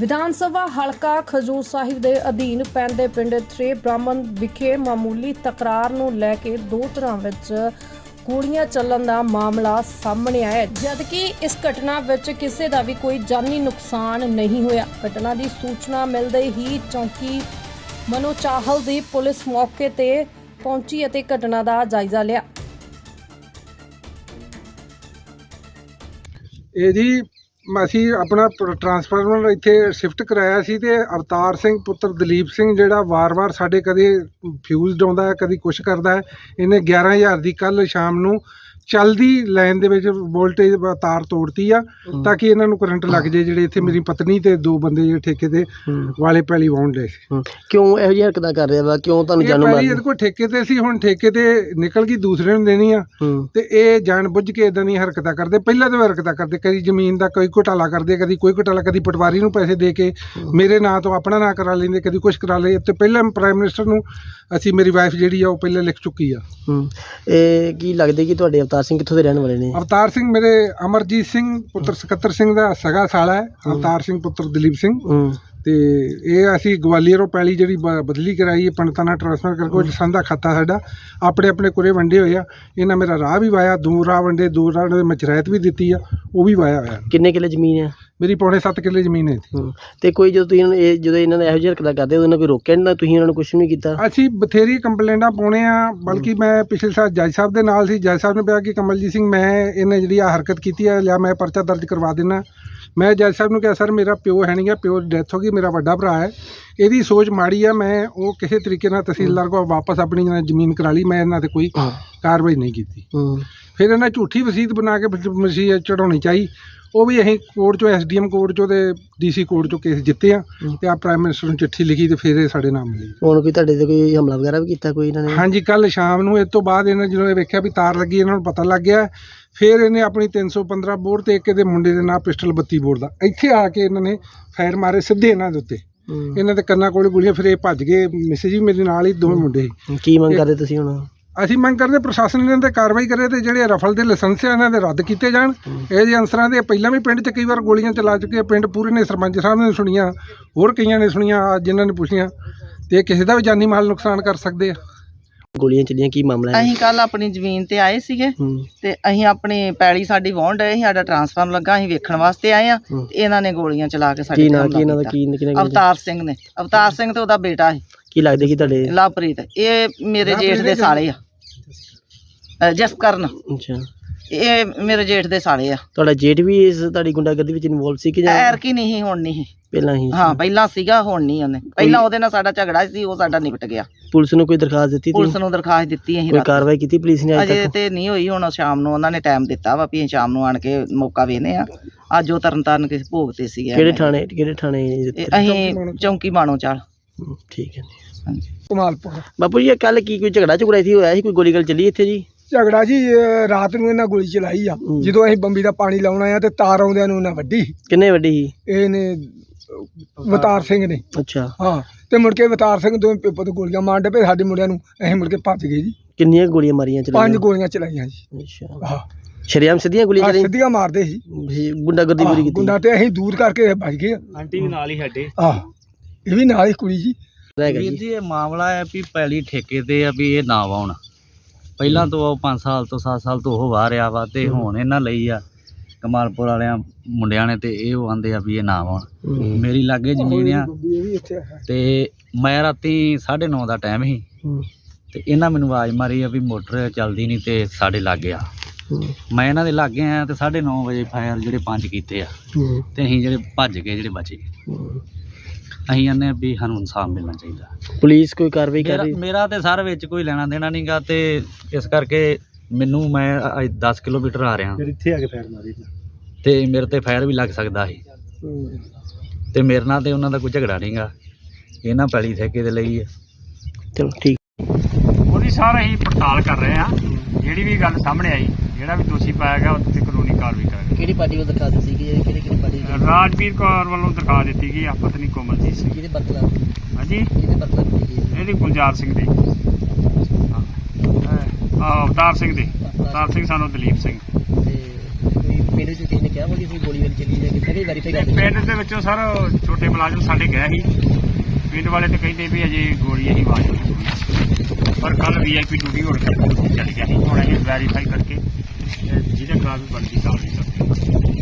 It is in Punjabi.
ਵਿਧਾਨ ਸਭਾ ਹਲਕਾ ਖਜੂਰ ਸਾਹਿਬ ਦੇ ਅਧੀਨ ਪੈਂਦੇ ਪਿੰਡ ਥਰੇ ਬ੍ਰਾਹਮਣ ਵਿਖੇ ਮਾਮੂਲੀ ਤਕਰਾਰ ਨੂੰ ਲੈ ਕੇ ਦੋ ਧਿਰਾਂ ਵਿੱਚ ਗੋਲੀਆਂ ਚੱਲਣ ਦਾ ਮਾਮਲਾ ਸਾਹਮਣੇ ਆਇਆ ਜਦਕਿ ਇਸ ਘਟਨਾ ਵਿੱਚ ਕਿਸੇ ਦਾ ਵੀ ਕੋਈ ਜਾਨੀ ਨੁਕਸਾਨ ਨਹੀਂ ਹੋਇਆ। ਘਟਨਾ ਦੀ ਸੂਚਨਾ ਮਿਲਦੇ ਹੀ ਚੌਂਕੀ ਮਨੋ ਚਾਹਲ ਦੀ ਪੁਲਿਸ ਮੌਕੇ ਤੇ ਪਹੁੰਚੀ ਅਤੇ ਘਟਨਾ ਦਾ ਜਾਇਜ਼ਾ ਲਿਆ। ਇਹ ਅਸੀਂ ਆਪਣਾ ਟਰਾਂਸਫਾਰਮਰ ਇੱਥੇ ਸ਼ਿਫਟ ਕਰਾਇਆ ਸੀ ਤੇ ਅਵਤਾਰ ਸਿੰਘ ਪੁੱਤਰ ਦਲੀਪ ਸਿੰਘ ਜਿਹੜਾ ਵਾਰ-ਵਾਰ ਸਾਡੇ ਕਦੇ ਫਿਊਜ਼ਡ ਆਉਂਦਾ ਹੈ, ਕਦੀ ਕੁਛ ਕਰਦਾ ਹੈ। ਇਹਨੇ 11000 ਦੀ ਕੱਲ ਸ਼ਾਮ ਨੂੰ ਚਲਦੀ ਲਾਈਨ ਦੇ ਵਿੱਚ ਵੋਲਟੇਜ ਤਾਰ ਤੋੜਤੀ ਆ ਤਾਂ ਕਿ ਇਹਨਾਂ ਨੂੰ ਕਰੰਟ ਲੱਗ ਜੇ ਜਿਹੜੇ ਇੱਥੇ ਮੇਰੀ ਪਤਨੀ ਤੇ ਦੋ ਬੰਦੇ ਜਿਹੜੇ ਠੇਕੇ ਤੇ। ਵਾਲੇ ਪੈਲੀ ਵਾਉਣ ਦੇ ਸੀ। ਕਿਉਂ ਇਹੋ ਜਿਹੀ ਹਰਕਤਾਂ ਕਰ ਰਿਹਾ ਵਾ? ਕਿਉਂ ਤੁਹਾਨੂੰ ਪੈਲੀ ਮਾਰ ਇਹਦੇ ਕੋਲ ਠੇਕੇ ਤੇ ਸੀ ਹੁਣ ਠੇਕੇ ਤੇ ਨਿਕਲ ਗਈ ਦੂਸਰੇ ਨੂੰ ਦੇਣੀ ਆ। ਤੇ ਇਹ ਜਾਣ ਬੁੱਝ ਕੇ ਇਦਾਂ ਦੀਆਂ ਹਰਕਤਾਂ ਕਰਦੇ ਪਹਿਲਾਂ ਤੋਂ ਹਰਕਤਾਂ ਕਰਦੇ ਕਦੀ ਜ਼ਮੀਨ ਦਾ ਕੋਈ ਘੁਟਾਲਾ ਕਰਦੇ ਕਦੀ ਕੋਈ ਘੁਟਾਲਾ ਕਦੀ ਪਟਵਾਰੀ ਨੂੰ ਪੈਸੇ ਦੇ ਕੇ ਮੇਰੇ ਨਾਂ ਤੋਂ ਆਪਣਾ ਨਾਂ ਕਰਾ ਲੈਂਦੇ ਕਦੀ ਕੁਝ ਕਰਾ ਲਏ। ਤੇ ਪਹਿਲਾਂ ਪ੍ਰਾਈਮ ਮਿਨਿਸਟਰ ਨੂੰ ਅਸੀਂ ਮੇਰੀ ਵਾਈਫ ਜਿਹੜੀ ਆ ਉਹ ਪਹਿਲਾਂ ਲਿਖ ਚੁੱਕੀ ਆ। ਇਹ ਕੀ ਲੱਗਦਾ ਕਿ ਤੁਹਾਡੇ ਅਵਤਾਰ ਸਿੰਘ ਕਿੱਥੋਂ ਦੇ ਰਹਿਣ ਵਾਲੇ ਨੇ? ਅਵਤਾਰ ਸਿੰਘ ਮੇਰੇ ਅਮਰਜੀਤ ਸਿੰਘ ਪੁੱਤਰ ਸਕੱਤਰ ਸਿੰਘ ਦਾ ਸਗਾ ਸਾਲਾ ਹੈ। ਅਵਤਾਰ ਸਿੰਘ ਪੁੱਤਰ ਦਲੀਪ ਸਿੰਘ। ਹੂੰ। ਤੇ ਇਹ ਅਸੀਂ ਗਵਾਲੀਅਰੋਂ ਪੈਲੀ ਜਿਹੜੀ ਬ- ਬਦਲੀ ਕਰਾਈ ਹੈ ਪੰਡਤਾਂ ਨਾਲ ਟ੍ਰਾਂਸਫਰ ਕਰਕੇ ਉਹ ਸੰਦਾ ਖਾਤਾ ਸਾਡਾ ਆਪਣੇ ਆਪਣੇ ਕੁਰੇ ਵੰਡੇ ਹੋਏ ਆ। ਇਹਨਾਂ ਮੇਰਾ ਰਾਹ ਵੀ ਵਾਇਆ ਦੋ ਰਾਹ ਵੰਡੇ ਦੋ ਰਾਹ ਦੇ ਮਚਰਾਇਤ ਵੀ ਦਿੱਤੀ ਆ ਉਹ ਵੀ ਵਾਇਆ ਹੋਇਆ। ਕਿੰਨੇ ਕਿੱਲੇ ਜ਼ਮੀਨ ਹੈ ਮੇਰੀ ਪੌਣੇ 7 ਕਿੱਲੇ ਜ਼ਮੀਨ ਹੈ ਇੱਥੇ। ਹੂੰ। ਤੇ ਕੋਈ ਜਦੋਂ ਤੁਸੀਂ ਇਹਨਾਂ ਨੂੰ ਇਹ ਜਦੋਂ ਇਹਨਾਂ ਨੇ ਇਹੋ ਜਿਹੀ ਹਰਕਤਾਂ ਕਰਦੇ ਉਹਨਾਂ ਕੋਈ ਰੋਕਿਆ ਨਹੀਂ ਨਾ ਤੁਸੀਂ ਇਹਨਾਂ ਨੂੰ ਕੁਝ ਨਹੀਂ ਕੀਤਾ? ਅਸੀਂ ਬਥੇਰੀ ਕੰਪਲੇਂਟਾਂ ਪਾਉਣੇ ਆ ਬਲਕਿ ਮੈਂ ਪਿਛਲੇ ਸਾਲ ਜੱਜ ਸਾਹਿਬ ਦੇ ਨਾਲ ਸੀ ਜੱਜ ਸਾਹਿਬ ਨੇ ਕਿਹਾ ਕਿ ਕਮਲਜੀਤ ਸਿੰਘ ਮੈਂ ਇਹਨੇ ਜਿਹੜੀ ਆ ਹਰਕਤ ਕੀਤੀ ਹੈ ਲਿਆ ਮੈਂ ਪਰਚਾ ਦਰਜ ਕਰਵਾ ਦੇਣਾ ਮੈਂ ਜੱਜ ਸਾਹਿਬ ਨੂੰ ਕਿਹਾ ਸਰ ਮੇਰਾ ਪਿਓ ਹੈ ਨਹੀਂ ਗਾ ਪਿਓ ਡੈਥ ਹੋ ਗਈ ਮੇਰਾ ਵੱਡਾ ਭਰਾ ਹੈ। ਇਹਦੀ ਸੋਚ ਮਾੜੀ ਆ ਮੈਂ ਉਹ ਕਿਸੇ ਤਰੀਕੇ ਨਾਲ ਤਹਿਸੀਲਦਾਰ ਕੋਲ ਵਾਪਸ ਆਪਣੀ ਜ਼ਮੀਨ ਕਰਾ ਲਈ ਮੈਂ ਇਹਨਾਂ ਤੇ ਕੋਈ ਕਾਰਵਾਈ ਨਹੀਂ ਕੀਤੀ। ਹੂੰ। ਫਿਰ ਇਹਨਾਂ ਝੂਠੀ ਵਸੀਅਤ ਬਣਾ ਕੇ ਮਸੀਹ ਚੜਾਉਣੀ ਚਾਹੀ। ਉਹ ਵੀ ਅਸੀਂ ਕੋਰਟ ਚੋਂ ਐਸਡੀਐਮ ਕੋਰਟ ਚੋਂ ਤੇ ਡੀਸੀ ਕੋਰਟ ਚੋਂ ਕੇਸ ਜਿੱਤੇ ਆ। ਤੇ ਆ ਪ੍ਰਾਈਮ ਮਿਨਿਸਟਰ ਨੂੰ ਚਿੱਠੀ ਲਿਖੀ ਤੇ ਫਿਰ ਇਹ ਸਾਡੇ ਨਾਮ ਮਿਲੀ। ਹੁਣ ਕੋਈ ਤੁਹਾਡੇ ਤੇ ਕੋਈ ਹਮਲਾ ਵਗੈਰਾ ਵੀ ਕੀਤਾ ਕੋਈ ਇਹਨਾਂ ਨੇ? ਹਾਂਜੀ ਕੱਲ ਸ਼ਾਮ ਨੂੰ ਇਸ ਤੋਂ ਬਾਅਦ ਇਹਨਾਂ ਜਦੋਂ ਇਹ ਵੇਖਿਆ ਵੀ ਤਾਰ ਲੱਗੀ ਇਹਨਾਂ ਨੂੰ ਪਤਾ ਲੱਗ ਗਿਆ। ਫਿਰ ਇਹਨੇ ਆਪਣੀ 315 ਬੋਰ ਤੇ ਇੱਕ ਇਹਦੇ ਮੁੰਡੇ ਦੇ ਨਾਂ ਪਿਸਟਲ 32 ਬੋਰ ਦਾ। ਇੱਥੇ ਆ ਕੇ ਇਹਨਾਂ ਨੇ ਫਾਇਰ ਮਾਰੇ ਸਿੱਧੇ ਇਹਨਾਂ ਦੇ ਉੱਤੇ। ਇਹਨਾਂ ਦੇ ਕੰਨਾਂ ਕੋਲ ਗੋਲੀਆਂ ਫਿਰ ਇਹ ਭੱਜ ਗਏ। ਮੈਸੇਜ ਵੀ ਮੇਰੇ ਨਾਲ ਹੀ ਦੋਵੇਂ ਮੁੰਡੇ ਸੀ। ਕੀ ਮੰਗ ਕਰਦੇ ਤੁਸੀਂ ਹੁਣ? ਅਸੀਂ ਮੰਗ ਕਰਦੇ ਪ੍ਰਸ਼ਾਸਨ ਇਹਨਾਂ ਤੇ ਕਾਰਵਾਈ ਕਰੇ ਤੇ ਜਿਹੜੇ ਰਫਲ ਦੇ ਲਾਇਸੈਂਸ ਆ ਇਹਨਾਂ ਦੇ ਰੱਦ ਕੀਤੇ ਜਾਣ ਇਹ ਜਿਹੇ ਅਨਸਰਾਂ ਦੇ ਪਹਿਲਾਂ ਵੀ ਪਿੰਡ 'ਚ ਕਈ ਵਾਰ ਗੋਲੀਆਂ ਚਲਾ ਚੁੱਕੇ ਆ। ਪਿੰਡ ਪੂਰੇ ਨੇ ਸਰਪੰਚ ਸਾਹਿਬ ਨੇ ਸੁਣੀਆਂ ਹੋਰ ਕਈਆਂ ਨੇ ਸੁਣੀਆਂ ਅੱਜ ਜਿਨ੍ਹਾਂ ਨੇ ਪੁੱਛੀਆਂ ਤੇ ਕਿਸੇ ਦਾ ਵੀ ਜਾਨੀ ਮਾਲ ਨੁਕਸਾਨ ਕਰ ਸਕਦੇ ਆ ਗੋਲੀਆਂ ਚੱਲੀਆਂ ਕੀ ਮਾਮਲਾ ਹੈ? ਅਸੀਂ ਕੱਲ ਆਪਣੀ ਜ਼ਮੀਨ ਤੇ ਆਏ ਸੀਗੇ ਹੂੰ। ਤੇ ਅਸੀਂ ਆਪਣੀ ਪੈਲੀ ਸਾਡੀ ਵਾਹੁਣ ਡਏ ਸੀ ਸਾਡਾ ਟਰਾਂਸਫਾਰਮ ਲੱਗਾ ਅਸੀਂ ਵੇਖਣ ਵਾਸਤੇ ਆਏ ਆ ਹੂੰ। ਤੇ ਇਹਨਾਂ ਨੇ ਗੋਲੀਆਂ ਚਲਾ ਕੇ ਸਾਡੇ ਕੀ ਨਾਂ ਕੀ ਇਹਨਾਂ ਦਾ। ਕੀ ਕਿਹਨੇ ਅਵਤਾਰ ਸਿੰਘ ਨੇ। ਅਵਤਾਰ ਸਿੰਘ ਤੇ ਉਹਦਾ ਬੇਟਾ ਹੈ ਕੀ ਲੱਗਦਾ ਕਿ ਤੁਹਾਡੇ? ਲਵਪ੍ਰੀਤ। ਇਹ ਮੇਰੇ ਜੇਠ ਦੇ ਸਾਲੇ ਆ। ਅ, ਜਸਕਰਨ। ਅੱਛਾ। ਇਹ ਮੇਰੇ ਜੇਠ ਦੇ ਸਾਲੇ ਆ। ਤੁਹਾਡਾ ਜੇਠ ਵੀ ਇਸ ਤੁਹਾਡੀ ਗੁੰਡਾਗਰਦੀ ਵਿੱਚ ਇਨਵੋਲਵ ਸੀ ਕਿ ਜਾਂ ਐਰ ਕੀ ਨਹੀਂ ਸੀ, ਹੁਣ ਨਹੀਂ ਸੀ। ਪਹਿਲਾਂ ਹੀ ਸੀ? ਹਾਂ ਪਹਿਲਾਂ ਸੀਗਾ ਹੁਣ ਨਹੀਂ ਉਹਨੇ। ਪਹਿਲਾਂ ਉਹਦੇ ਨਾਲ ਸਾਡਾ ਝਗੜਾ ਸੀ ਉਹ ਸਾਡਾ ਨਿਪਟ ਗਿਆ। ਪੁਲਿਸ ਨੂੰ ਕੋਈ ਦਰਖਾਸਤ ਦਿੱਤੀ ਪੁਲਿਸ ਨੂੰ ਦਰਖਾਸਤ ਦਿੱਤੀ ਅਸੀਂ ਕੋਈ। ਕਾਰਵਾਈ ਕੀਤੀ ਪੁਲਿਸ ਨੇ ਅਜੇ ਤੇ ਨਹੀਂ ਹੋਈ ਹੁਣ ਸ਼ਾਮ ਨੂੰ ਉਹਨਾਂ ਨੇ ਟਾਈਮ ਦਿੱਤਾ ਵਾ ਵੀ ਅਸੀਂ ਸ਼ਾਮ ਨੂੰ ਆਣ ਕੇ ਮੌਕਾ ਵੇਨੇ ਆ ਅੱਜ ਉਹ ਤਰਨਤਾਰਨ ਕੇ ਭੋਗ ਤੇ ਸੀਗੇ ਕਿਹੜੇ ਥਾਣੇ ਕਿਹੜੇ ਥਾਣੇ ਅਸੀਂ ਚੌਂਕੀ ਮਾਣੋ ਚਾਲ। ਠੀਕ ਹੈ ਜੀ। ਹਾਂਜੀ। ਕਮਾਲਪੁਰ। ਬਾਪੂ ਜੀ ਕੱਲ ਕੀ ਕੋਈ ਝਗੜਾ ਝਗੜਾ ਇੱਥੇ ਹੋਇਆ ਸੀ? ਕੋਈ ਗੋਲੀ ਗੱਲ ਚੱਲੀ ਇੱਥੇ ਜੀ? ਝਗੜਾ ਜੀ ਰਾਤ ਨੂੰ ਇਹਨਾਂ ਗੋਲੀ ਚਲਾਈ ਆ। ਹੂੰ। ਜਦੋਂ ਅਸੀਂ ਬੰਬੀ ਦਾ ਪਾਣੀ ਲਾਉਣ ਆਇਆ ਤੇ ਤਾਰ ਆਉਂਦਿਆਂ ਨੂੰ ਉਹਨਾਂ ਵੱਢੀ। ਕਿੰਨੇ ਵੱਡੀ ਸੀ? ਇਹਨੇ ਵਤਾਰ ਸਿੰਘ ਨੇ। ਅੱਛਾ। ਹਾਂ ਤੇ ਮੁੜ ਕੇ ਵਤਾਰ ਸਿੰਘ ਦੋਵੇਂ ਪੇਪਰ ਤੋਂ ਗੋਲੀਆਂ ਮਾਰਨ ਪਏ ਸਾਡੇ ਮੁੰਡਿਆਂ ਨੂੰ ਅਸੀਂ ਮੁੜ ਕੇ ਭੱਜ ਗਏ ਜੀ। ਕਿੰਨੀਆਂ ਗੋਲੀਆਂ ਮਾਰੀਆਂ ਚਲਾਈਆਂ? ਪੰਜ ਗੋਲੀਆਂ ਚਲਾਈਆਂ ਜੀ। ਅੱਛਾ। ਹਾਂ। ਸ਼ਰੀਆਮ ਸਿੱਧੀਆਂ ਗੋਲੀਆਂ ਆਹ ਚਲਾਈਆਂ? ਸਿੱਧੀਆਂ ਮਾਰਦੇ ਸੀ। ਗੁੰਡਾਗਰਦੀ ਪੂਰੀ ਆਹ, ਕੀਤੀ। ਗੁੰਡਾ ਤੇ ਅਸੀਂ ਦੂਰ ਕਰਕੇ ਭੱਜ ਗਏ। ਆਂਟੀ ਵੀ ਨਾਲ ਹੀ ਸਾਡੇ। ਆਹ ਇਹ ਵੀ ਨਾਲ ਹੀ ਕੁੜੀ ਜੀ। ਵੀਰ ਜੀ। ਜੀ ਇਹ ਮਾਮਲਾ ਹੈ ਵੀ ਪਹਿਲੀ ਠੇਕੇ ਤੇ ਆ ਵੀ ਇਹ ਨਾ ਵਾਉਣ ਪਹਿਲਾਂ ਤੋਂ ਉਹ 5 ਸਾਲ ਤੋਂ 7 ਸਾਲ ਤੋਂ ਉਹ ਵਾਹ ਰਿਹਾ ਵਾ ਤੇ ਹੁਣ ਇਹਨਾਂ ਲਈ ਆ ਕਮਾਲਪੁਰ ਵਾਲਿਆਂ ਮੁੰਡਿਆਂ ਨੇ ਤੇ ਇਹ ਉਹ ਆਂਦੇ ਆ ਵੀ ਇਹ ਨਾ ਵਾਉਣ ਹੂੰ, ਮੇਰੀ ਲਾਗੇ ਜ਼ਮੀਨ ਆ ਤੇ ਮੈਂ ਰਾਤੀ 9:30 ਦਾ ਟਾਈਮ ਸੀ। ਤੇ ਇਹਨਾਂ ਮੈਨੂੰ ਆਵਾਜ਼ ਮਾਰੀ ਆ ਵੀ ਮੋਟਰ ਚੱਲਦੀ ਨਹੀਂ ਤੇ ਸਾਡੇ ਲਾਗੇ ਆ। ਮੈਂ ਇਹਨਾਂ ਦੇ ਲਾਗੇ ਆਇਆ ਤੇ 9:30 ਵਜੇ ਫਾਇਰ ਜਿਹੜੇ ਪੰਜ ਕੀਤੇ ਆ। ਤੇ ਅਸੀਂ ਜਿਹੜੇ ਭੱਜ ਗਏ ਜਿਹੜੇ ਬਚੇ। ਅਸੀਂ ਆਨੇ ਆ ਵੀ ਸਾਨੂੰ ਇਨਸਾਫ ਮਿਲਣਾ ਚਾਹੀਦਾ। ਪੁਲਿਸ ਕੋਈ ਕਾਰਵਾਈ ਕਰ ਮੇਰਾ ਰਹੀ? ਮੇਰਾ ਤੇ ਸਰ ਵਿੱਚ ਕੋਈ ਲੈਣਾ ਦੇਣਾ ਨਹੀਂਗਾ ਤੇ ਇਸ ਕਰਕੇ ਮੈਨੂੰ ਮੈਂ ਅੱਜ 10 ਕਿਲੋਮੀਟਰ ਆ ਰਿਹਾ। ਫਿਰ ਇੱਥੇ ਆ ਕੇ ਫੈਰ ਮਾਰੀ ਤੇ ਮੇਰੇ ਤੇ ਫਾਇਰ ਵੀ ਲੱਗ ਸਕਦਾ ਸੀ। ਹੂੰ, ਤੇ ਮੇਰੇ ਨਾਲ ਤੇ ਉਹਨਾਂ ਦਾ ਕੋਈ ਝਗੜਾ ਨਹੀਂਗਾ ਇਹਨਾਂ ਪੈਲੀ ਠੇਕੇ ਦੇ ਲਈ ਹੈ ਚਲੋ ਠੀਕ। ਉਹਦੀ ਸਾਰ ਅਸੀਂ ਪੜਤਾਲ ਕਰ ਰਹੇ ਹਾਂ। ਜਿਹੜੀ ਵੀ ਗੱਲ ਸਾਹਮਣੇ ਆਈ ਜਿਹੜਾ ਵੀ ਦੋਸ਼ੀ ਪਾਇਆ ਗਿਆ ਉਹ ਤੇ ਕਾਨੂੰਨੀ ਕਾਰਵਾਈ ਕਰਾਂਗੇ। ਕਿਹੜੀ ਪਾਰਟੀ ਵੱਲੋਂ ਦਰਖਾਸਤ ਦਿੱਤੀ ਗਈ ਹੈ? ਕਿਹੜੀ ਕਿਹੜੀ? ਰਾਜਵੀਰ ਕੌਰ ਵੱਲੋਂ ਦਰਖਾਸਤ ਦਿੱਤੀ ਗਈ ਆ ਪਤਨੀ ਕੋਮਲਜੀਤ ਸਿੰਘ ਕਿਹਦੇ ਬਰਤਲਾ ਹਾਂਜੀ? ਕਿਹਦੇ ਬਰਤਲਾ ਦਿੱਤੀ ਗਈ ਇਹਦੀ ਗੁਲਜ਼ਾਰ ਸਿੰਘ ਦੀ। ਆ ਅਵਤਾਰ ਸਿੰਘ ਦੀ। ਅਵਤਾਰ ਸਿੰਘ ਸਾਨੂੰ ਦਲੀਪ ਸਿੰਘ। ਪਿੰਡ ਵਿੱਚ ਕਿਸੇ ਨੇ ਕਿਹਾ ਕਿ ਅਸੀਂ ਗੋਲੀ ਵਾਲੀ ਚੱਲੀ ਜਾਂ ਕਿੱਥੇ ਵੀ ਵੈਰੀਫਾਈ ਕਰਦੇ ਪਿੰਡ ਦੇ ਵਿੱਚੋਂ ਸਰ ਛੋਟੇ ਮੁਲਾਜ਼ਮ ਸਾਡੇ ਗਏ ਸੀ। ਪਿੰਡ ਵਾਲੇ ਤੇ ਕਹਿੰਦੇ ਵੀ ਅਜੇ ਗੋਲੀ ਇਹੀ ਆਵਾਜ਼ ਪਰ ਕੱਲ ਵੀਆਈਪੀ ਡਿਊਟੀ ਹੋਣ ਕਰਕੇ ਚੱਲ ਗਿਆ ਸੀ। ਥੋੜਾ ਜਿਹਾ ਵੈਰੀਫਾਈ ਕਰਕੇ ਜਿਹਦੇ ਖਿਲਾਫ ਬਣਦੀ ਕਾਰਵਾਈ ਕਰਦੇ